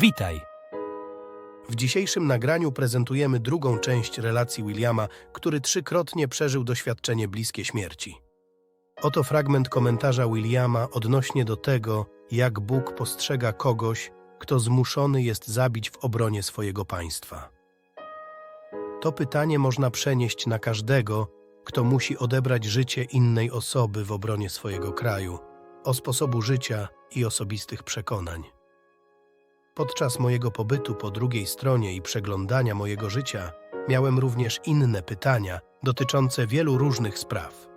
Witaj. W dzisiejszym nagraniu prezentujemy drugą część relacji Williama, który trzykrotnie przeżył doświadczenie bliskie śmierci. Oto fragment komentarza Williama odnośnie do tego, jak Bóg postrzega kogoś, kto zmuszony jest zabić w obronie swojego państwa. To pytanie można przenieść na każdego, kto musi odebrać życie innej osoby w obronie swojego kraju, o sposobu życia i osobistych przekonań. Podczas mojego pobytu po drugiej stronie i przeglądania mojego życia miałem również inne pytania dotyczące wielu różnych spraw.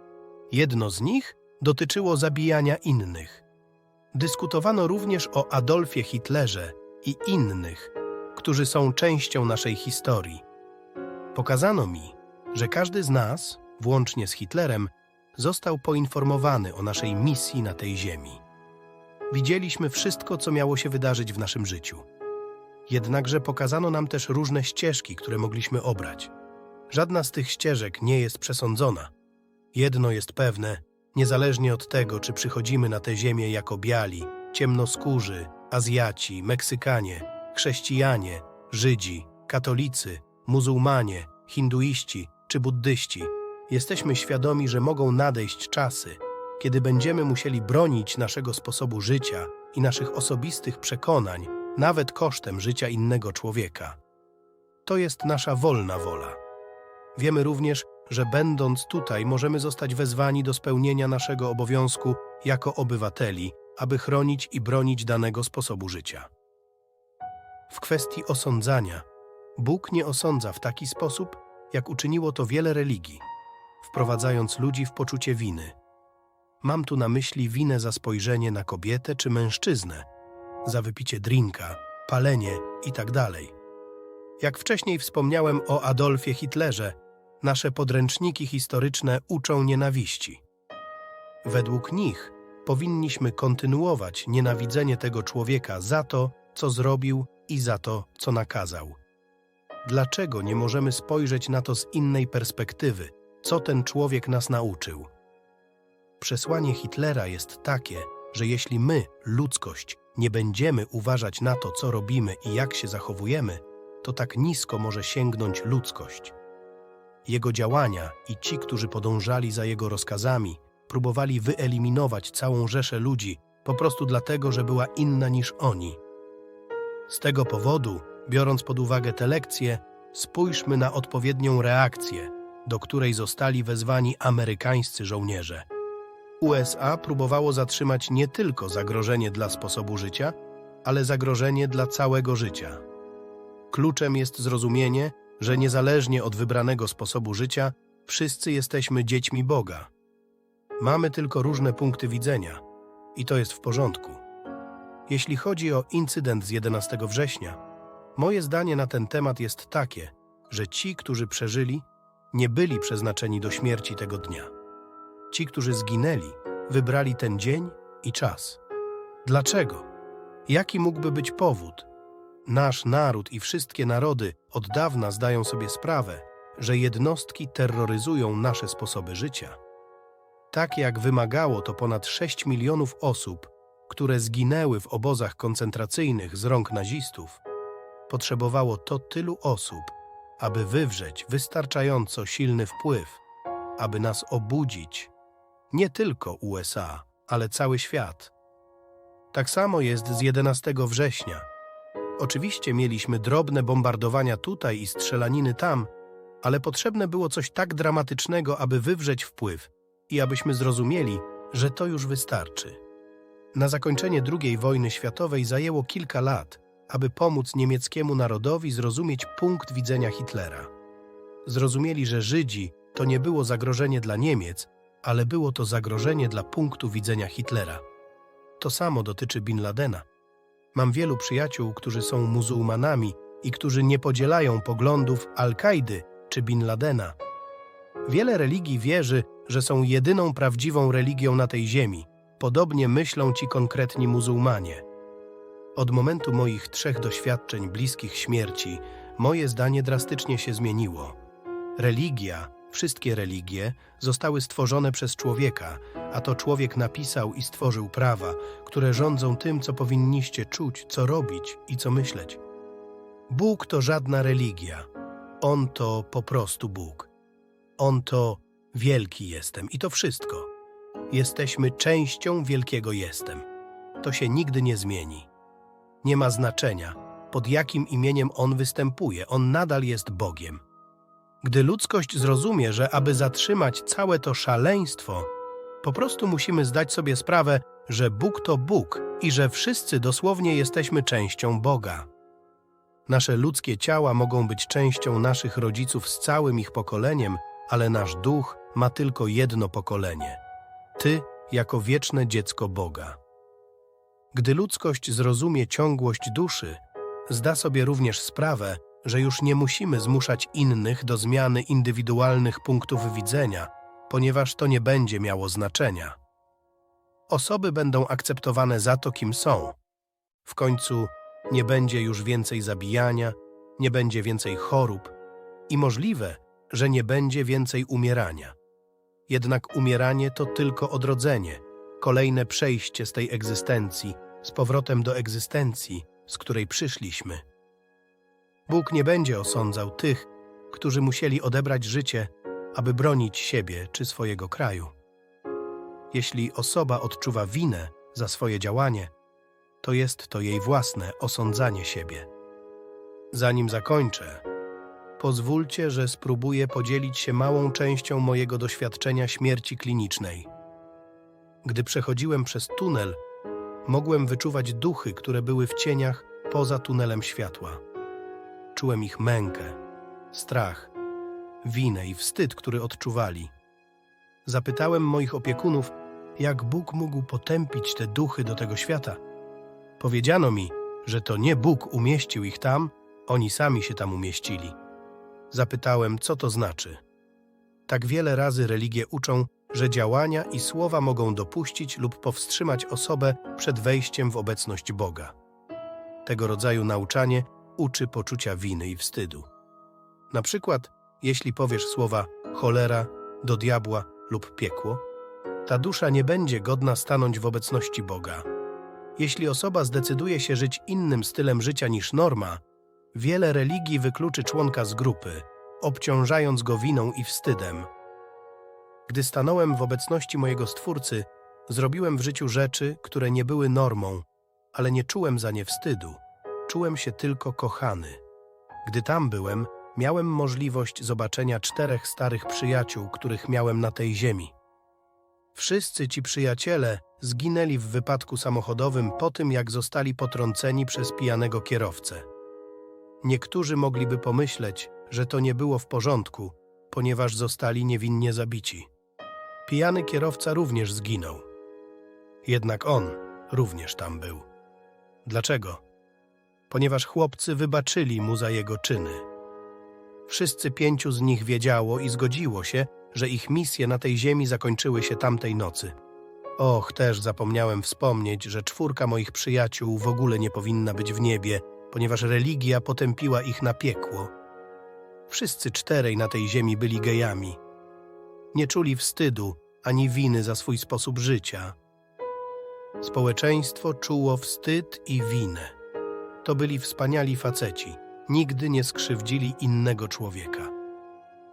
Jedno z nich dotyczyło zabijania innych. Dyskutowano również o Adolfie Hitlerze i innych, którzy są częścią naszej historii. Pokazano mi, że każdy z nas, włącznie z Hitlerem, został poinformowany o naszej misji na tej ziemi. Widzieliśmy wszystko, co miało się wydarzyć w naszym życiu. Jednakże pokazano nam też różne ścieżki, które mogliśmy obrać. Żadna z tych ścieżek nie jest przesądzona. Jedno jest pewne, niezależnie od tego, czy przychodzimy na tę ziemię jako biali, ciemnoskórzy, Azjaci, Meksykanie, chrześcijanie, Żydzi, katolicy, muzułmanie, hinduiści czy buddyści, jesteśmy świadomi, że mogą nadejść czasy, kiedy będziemy musieli bronić naszego sposobu życia i naszych osobistych przekonań, nawet kosztem życia innego człowieka. To jest nasza wolna wola. Wiemy również, że będąc tutaj możemy zostać wezwani do spełnienia naszego obowiązku jako obywateli, aby chronić i bronić danego sposobu życia. W kwestii osądzania, Bóg nie osądza w taki sposób, jak uczyniło to wiele religii, wprowadzając ludzi w poczucie winy. Mam tu na myśli winę za spojrzenie na kobietę czy mężczyznę, za wypicie drinka, palenie itd. Jak wcześniej wspomniałem o Adolfie Hitlerze, nasze podręczniki historyczne uczą nienawiści. Według nich powinniśmy kontynuować nienawidzenie tego człowieka za to, co zrobił i za to, co nakazał. Dlaczego nie możemy spojrzeć na to z innej perspektywy, co ten człowiek nas nauczył? Przesłanie Hitlera jest takie, że jeśli my, ludzkość, nie będziemy uważać na to, co robimy i jak się zachowujemy, to tak nisko może sięgnąć ludzkość. Jego działania i ci, którzy podążali za jego rozkazami, próbowali wyeliminować całą rzeszę ludzi po prostu dlatego, że była inna niż oni. Z tego powodu, biorąc pod uwagę te lekcje, spójrzmy na odpowiednią reakcję, do której zostali wezwani amerykańscy żołnierze. USA próbowało zatrzymać nie tylko zagrożenie dla sposobu życia, ale zagrożenie dla całego życia. Kluczem jest zrozumienie, że niezależnie od wybranego sposobu życia, wszyscy jesteśmy dziećmi Boga. Mamy tylko różne punkty widzenia i to jest w porządku. Jeśli chodzi o incydent z 11 września, moje zdanie na ten temat jest takie, że ci, którzy przeżyli, nie byli przeznaczeni do śmierci tego dnia. Ci, którzy zginęli, wybrali ten dzień i czas. Dlaczego? Jaki mógłby być powód? Nasz naród i wszystkie narody od dawna zdają sobie sprawę, że jednostki terroryzują nasze sposoby życia. Tak jak wymagało to ponad 6 milionów osób, które zginęły w obozach koncentracyjnych z rąk nazistów, potrzebowało to tylu osób, aby wywrzeć wystarczająco silny wpływ, aby nas obudzić nie tylko USA, ale cały świat. Tak samo jest z 11 września. Oczywiście mieliśmy drobne bombardowania tutaj i strzelaniny tam, ale potrzebne było coś tak dramatycznego, aby wywrzeć wpływ i abyśmy zrozumieli, że to już wystarczy. Na zakończenie II wojny światowej zajęło kilka lat, aby pomóc niemieckiemu narodowi zrozumieć punkt widzenia Hitlera. Zrozumieli, że Żydzi to nie było zagrożenie dla Niemiec, ale było to zagrożenie dla punktu widzenia Hitlera. To samo dotyczy Bin Ladena. Mam wielu przyjaciół, którzy są muzułmanami i którzy nie podzielają poglądów Al-Kaidy czy Bin Ladena. Wiele religii wierzy, że są jedyną prawdziwą religią na tej ziemi. Podobnie myślą ci konkretni muzułmanie. Od momentu moich trzech doświadczeń bliskich śmierci, moje zdanie drastycznie się zmieniło. Religia Wszystkie religie zostały stworzone przez człowieka, a to człowiek napisał i stworzył prawa, które rządzą tym, co powinniście czuć, co robić i co myśleć. Bóg to żadna religia. On to po prostu Bóg. On to wielki jestem i to wszystko. Jesteśmy częścią wielkiego jestem. To się nigdy nie zmieni. Nie ma znaczenia, pod jakim imieniem on występuje, on nadal jest Bogiem. Gdy ludzkość zrozumie, że aby zatrzymać całe to szaleństwo, po prostu musimy zdać sobie sprawę, że Bóg to Bóg i że wszyscy dosłownie jesteśmy częścią Boga. Nasze ludzkie ciała mogą być częścią naszych rodziców z całym ich pokoleniem, ale nasz duch ma tylko jedno pokolenie. Ty jako wieczne dziecko Boga. Gdy ludzkość zrozumie ciągłość duszy, zda sobie również sprawę, że już nie musimy zmuszać innych do zmiany indywidualnych punktów widzenia, ponieważ to nie będzie miało znaczenia. Osoby będą akceptowane za to, kim są. W końcu nie będzie już więcej zabijania, nie będzie więcej chorób i możliwe, że nie będzie więcej umierania. Jednak umieranie to tylko odrodzenie, kolejne przejście z tej egzystencji, z powrotem do egzystencji, z której przyszliśmy. Bóg nie będzie osądzał tych, którzy musieli odebrać życie, aby bronić siebie czy swojego kraju. Jeśli osoba odczuwa winę za swoje działanie, to jest to jej własne osądzanie siebie. Zanim zakończę, pozwólcie, że spróbuję podzielić się małą częścią mojego doświadczenia śmierci klinicznej. Gdy przechodziłem przez tunel, mogłem wyczuwać duchy, które były w cieniach poza tunelem światła. Czułem ich mękę, strach, winę i wstyd, który odczuwali. Zapytałem moich opiekunów, jak Bóg mógł potępić te duchy do tego świata. Powiedziano mi, że to nie Bóg umieścił ich tam, oni sami się tam umieścili. Zapytałem, co to znaczy. Tak wiele razy religie uczą, że działania i słowa mogą dopuścić lub powstrzymać osobę przed wejściem w obecność Boga. Tego rodzaju nauczanie uczy poczucia winy i wstydu. Na przykład, jeśli powiesz słowa cholera, do diabła lub piekło, ta dusza nie będzie godna stanąć w obecności Boga. Jeśli osoba zdecyduje się żyć innym stylem życia niż norma, wiele religii wykluczy członka z grupy, obciążając go winą i wstydem. Gdy stanąłem w obecności mojego Stwórcy, zrobiłem w życiu rzeczy, które nie były normą, ale nie czułem za nie wstydu. Czułem się tylko kochany. Gdy tam byłem, miałem możliwość zobaczenia czterech starych przyjaciół, których miałem na tej ziemi. Wszyscy ci przyjaciele zginęli w wypadku samochodowym po tym, jak zostali potrąceni przez pijanego kierowcę. Niektórzy mogliby pomyśleć, że to nie było w porządku, ponieważ zostali niewinnie zabici. Pijany kierowca również zginął. Jednak on również tam był. Dlaczego? Ponieważ chłopcy wybaczyli mu za jego czyny. Wszyscy pięciu z nich wiedziało i zgodziło się, że ich misje na tej ziemi zakończyły się tamtej nocy. Och, też zapomniałem wspomnieć, że czwórka moich przyjaciół w ogóle nie powinna być w niebie, ponieważ religia potępiła ich na piekło. Wszyscy czterej na tej ziemi byli gejami. Nie czuli wstydu ani winy za swój sposób życia. Społeczeństwo czuło wstyd i winę. To byli wspaniali faceci, nigdy nie skrzywdzili innego człowieka.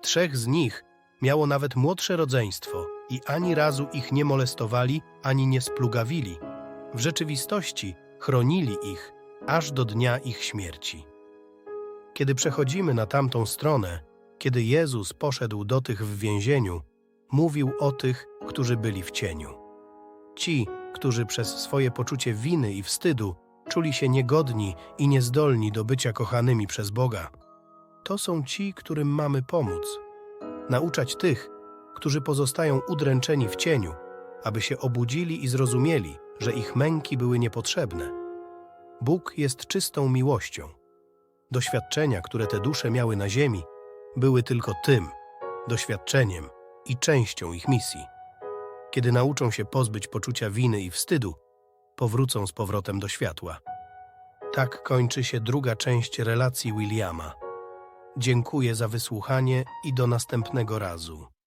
Trzech z nich miało nawet młodsze rodzeństwo i ani razu ich nie molestowali ani nie splugawili. W rzeczywistości chronili ich aż do dnia ich śmierci. Kiedy przechodzimy na tamtą stronę, kiedy Jezus poszedł do tych w więzieniu, mówił o tych, którzy byli w cieniu. Ci, którzy przez swoje poczucie winy i wstydu czuli się niegodni i niezdolni do bycia kochanymi przez Boga. To są ci, którym mamy pomóc. Nauczać tych, którzy pozostają udręczeni w cieniu, aby się obudzili i zrozumieli, że ich męki były niepotrzebne. Bóg jest czystą miłością. Doświadczenia, które te dusze miały na ziemi, były tylko tym doświadczeniem i częścią ich misji. Kiedy nauczą się pozbyć poczucia winy i wstydu, powrócą z powrotem do światła. Tak kończy się druga część relacji Williama. Dziękuję za wysłuchanie i do następnego razu.